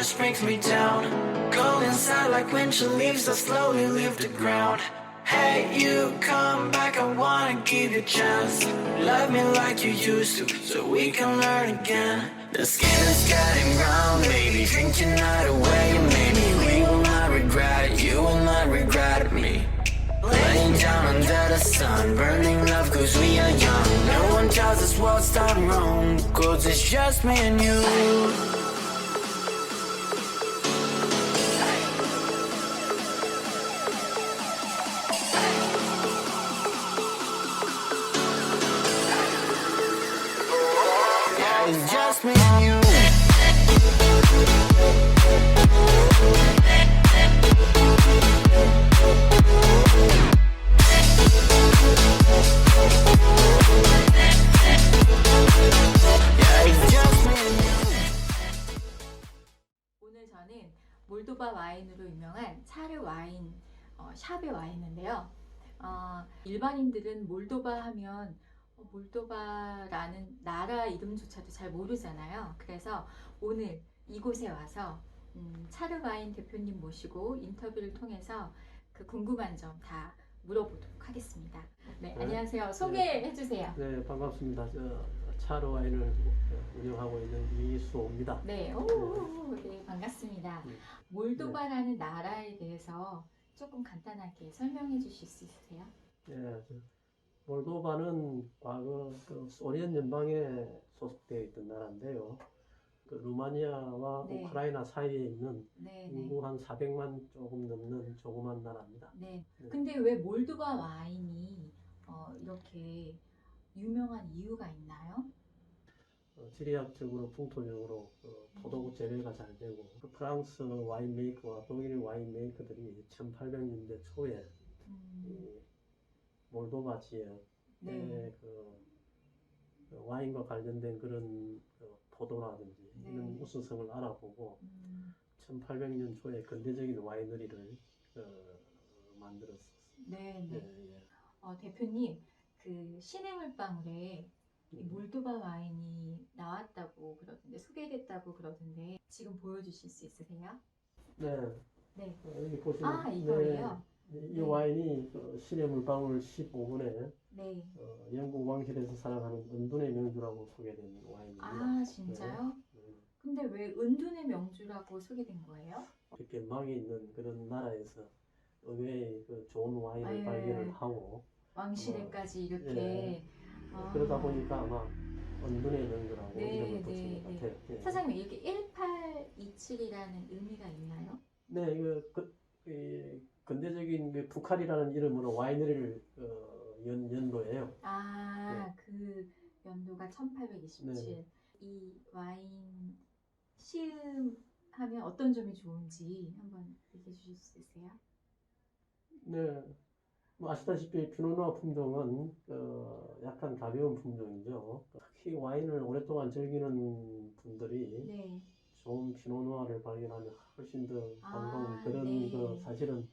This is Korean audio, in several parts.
just brings me down. Go inside like winter leaves I slowly leave the ground. Hey, you come back, I wanna give you a chance. Love me like you used to, so we can learn again. The skin is getting brown, baby. Drink your night away, maybe we will not regret it. You will not regret me. Laying down under the sun, burning love cause we are young. No one tells us what's done wrong, cause it's just me and you. 유명한 차르 와인 어, 샵에 와 있는데요. 어, 일반인들은 몰도바 하면 어, 몰도바라는 나라 이름조차도 잘 모르잖아요. 그래서 오늘 이곳에 와서 음, 차르 와인 대표님 모시고 인터뷰를 통해서 그 궁금한 점 다 물어보도록 하겠습니다. 네, 네. 안녕하세요. 소개해 주세요. 네, 반갑습니다. 저 차로 와인을 운영하고 있는 이수호입니다. 네, 오, 네, 반갑습니다. 네. 몰도바라는 나라에 대해서 조금 간단하게 설명해 주실 수 있으세요? 네, 저 몰도바는 과거 그 소련 연방에 소속되어 있던 나라인데요. 그 루마니아와 네. 우크라이나 사이에 있는 네, 네. 인구 한 400만 조금 넘는 조그만 나라입니다. 네. 네. 근데 왜 몰도바 와인이 어, 이렇게 유명한 이유가 있나요? 어, 지리학적으로 풍토적으로 그 포도국 재배가 잘 되고 그 프랑스 와인 메이커와 독일 와인 메이커들이 1800년대 초에 음, 이 몰도바 지역 네. 네, 그, 그 와인과 관련된 그런 그 포도라든지 네. 이런 우수성을 알아보고 음, 1800년 초에 근대적인 와이너리를 어, 만들었었어요. 네, 예, 네. 예. 어, 대표님, 그 시내물방울에 이 몰도바 와인이 나왔다고 그러던데 소개됐다고 그러던데 지금 보여주실 수 있으세요? 네, 네. 어, 여기 보시면 아 이거예요? 네, 이 네. 와인이 그 시내 물방울 15분에 네. 어, 영국 왕실에서 사랑하는 은둔의 명주라고 소개된 와인입니다. 아 진짜요? 음, 근데 왜 은둔의 명주라고 소개된 거예요? 그 변방에 있는 그런 나라에서 의외의 그 좋은 와인을 아, 예. 발견을 하고 왕실에까지 이렇게 예. 아. 그러다 보니까 아마 은둔의 명주라고 네, 이름을 붙인 네, 것 네. 같아요. 예. 사장님 이렇게 1827이라는 의미가 있나요? 네, 이거 그, 이 근대적인 그 북한이라는 이름으로 와이너리를 어, 연 연도예요. 아, 그 연도가 1827. 네. 이 와인 시음하면 어떤 점이 좋은지 한번 얘기해 주실 수 있으세요? 네, 뭐 아시다시피 피노누아 품종은 어, 약간 가벼운 품종이죠. 특히 와인을 오랫동안 즐기는 분들이 네. 좋은 피노누아를 발견하면 훨씬 더 아, 반가운 그런 네. 그 사실은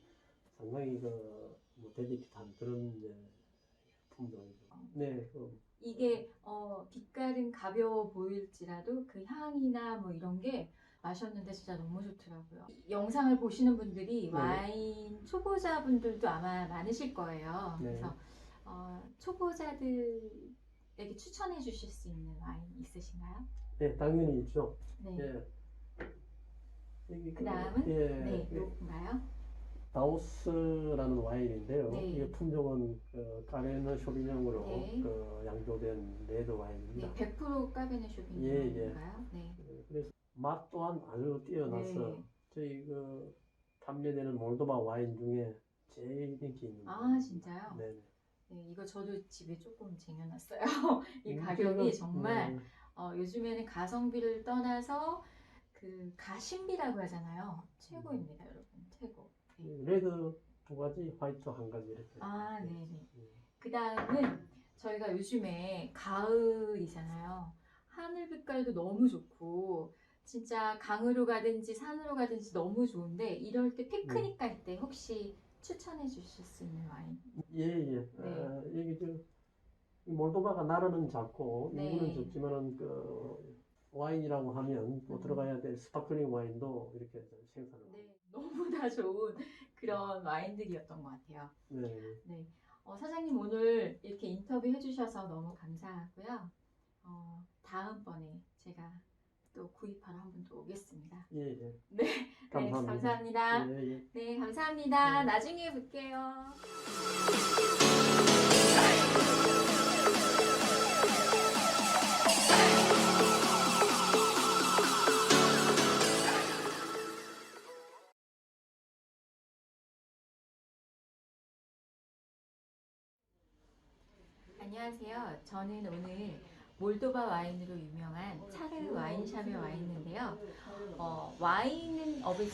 상당히 그뭐 데디킷한 그런 이제 품종이죠. 네, 그, 이게 어, 빛깔은 가벼워 보일지라도 그 향이나 뭐 이런 게 마셨는데 진짜 너무 좋더라고요. 이 영상을 보시는 분들이 네. 와인 초보자분들도 아마 많으실 거예요. 네. 그래서 어, 초보자들에게 추천해 주실 수 있는 와인 있으신가요? 네, 당연히 있죠. 네. 예. 여기 그 다음은 예, 네, 예, 요건가요? 다우스라는 와인인데요. 네. 이 품종은 그 까베르네 쇼비뇽으로 네. 그 양조된 레드 와인입니다. 네, 100% 까베네 쇼비뇽인가요? 예, 예. 네. 예, 그래서 맛 또한 아주 뛰어나서 네. 저희 그 판매되는 몰도바 와인 중에 제일 인기 있는 아. 진짜요? 네. 네, 이거 저도 집에 조금 쟁여놨어요. 이 음, 가격이 정말 네. 어, 요즘에는 가성비를 떠나서 그 가심비라고 하잖아요. 최고입니다, 여러분. 최고. 네. 레드 두 가지, 화이트 한 가지 이렇게. 아, 네네. 예. 그 다음은 저희가 요즘에 가을이잖아요. 하늘 빛깔도 너무 좋고, 진짜 강으로 가든지 산으로 가든지 너무 좋은데, 이럴 때 피크닉 갈 때 혹시 추천해 주실 수 있는 와인? 예, 예. 네. 아, 여기 저이 몰도바가 나라는 작고 네. 인구는 적지만은 그 와인이라고 하면 또 음. 들어가야 될 스파클링 와인도 이렇게 좀 생산하고. 네, 너무나 좋은 그런 와인들이었던 것 같아요. 네. 네, 어, 사장님 오늘 이렇게 인터뷰 해주셔서 너무 감사하고요. 어, 다음번에 제가 또 구입하러 한번또 오겠습니다. 예, 예. 네, 네, 감사합니다. 감사합니다. 예, 예. 네, 감사합니다. 네. 나중에 뵐게요. 안녕하세요. 저는 오늘 몰도바 와인으로 유명한 차르 와인샵에 와 있는데요. 어, 와인 업에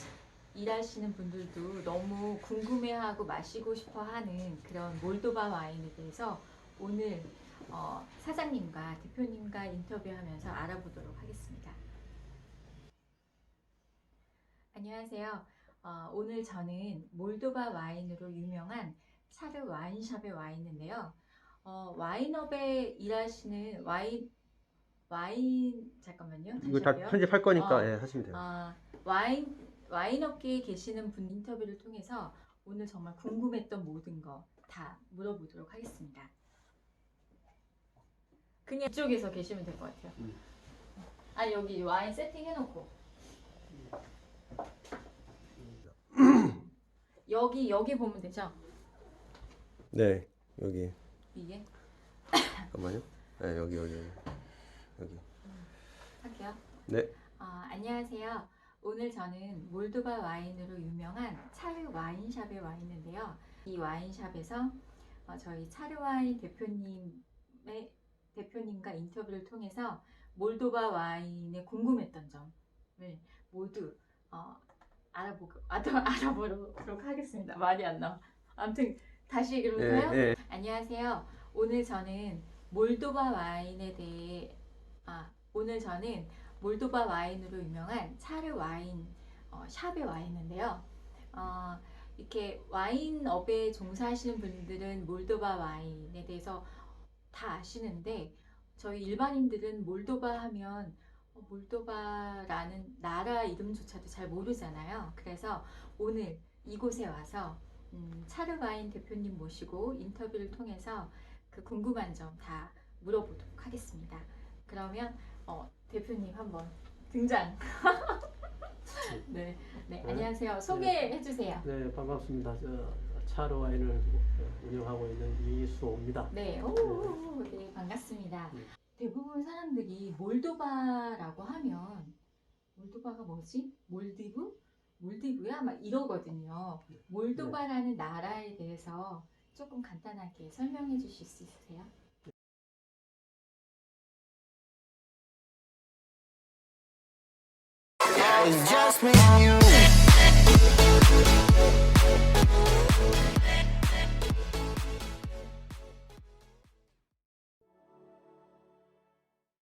일하시는 분들도 너무 궁금해하고 마시고 싶어하는 그런 몰도바 와인에 대해서 오늘 어, 사장님과 대표님과 인터뷰하면서 알아보도록 하겠습니다. 안녕하세요. 어, 오늘 저는 몰도바 와인으로 유명한 차르 와인샵에 와 있는데요. 어, 와인업에 일하시는 와인 와인 잠깐만요. 이거 다. 편집할 거니까 어. 예, 하시면 돼요. 아, 와인 와인 업계에 계시는 분 인터뷰를 통해서 오늘 정말 궁금했던 모든 거 다 물어보도록 하겠습니다. 그냥 이쪽에서 계시면 될 것 같아요. 음. 아니 여기 와인 세팅 해놓고 여기 여기 보면 되죠? 네, 여기 이게 잠깐만요. 네, 여기 여기 여기. 여기. 할게요. 네. 아, 안녕하세요. 오늘 저는 몰도바 와인으로 유명한 차르 와인샵에 와 있는데요. 이 와인샵에서 어, 저희 차르 와인 대표님의 대표님과 인터뷰를 통해서 몰도바 와인에 궁금했던 점을 모두 어, 알아보고 알아보도록 하겠습니다. 말이 안 나와. 아무튼 다시 예, 읽을까요? 예. 안녕하세요. 오늘 저는 몰도바 와인에 대해 아 오늘 저는 몰도바 와인으로 유명한 차르 와인 어, 샵에 와 있는데요. 어, 이렇게 와인업에 종사하시는 분들은 몰도바 와인에 대해서 다 아시는데 저희 일반인들은 몰도바 하면 어, 몰도바라는 나라 이름조차도 잘 모르잖아요. 그래서 오늘 이곳에 와서 음, 차르 와인 대표님 모시고 인터뷰를 통해서 그 궁금한 점 다 물어보도록 하겠습니다. 그러면 어, 대표님 한번 등장. 네, 네, 네. 안녕하세요. 소개해 주세요. 네, 반갑습니다. 저 차로 와인을 운영하고 있는 이수호입니다. 네, 오, 네, 반갑습니다. 네. 대부분 사람들이 몰도바라고 하면 몰도바가 뭐지? 몰디브? 몰디브야? 막 이러거든요. 몰도바라는 나라에 대해서 조금 간단하게 설명해 주실 수 있으세요? It's just me and you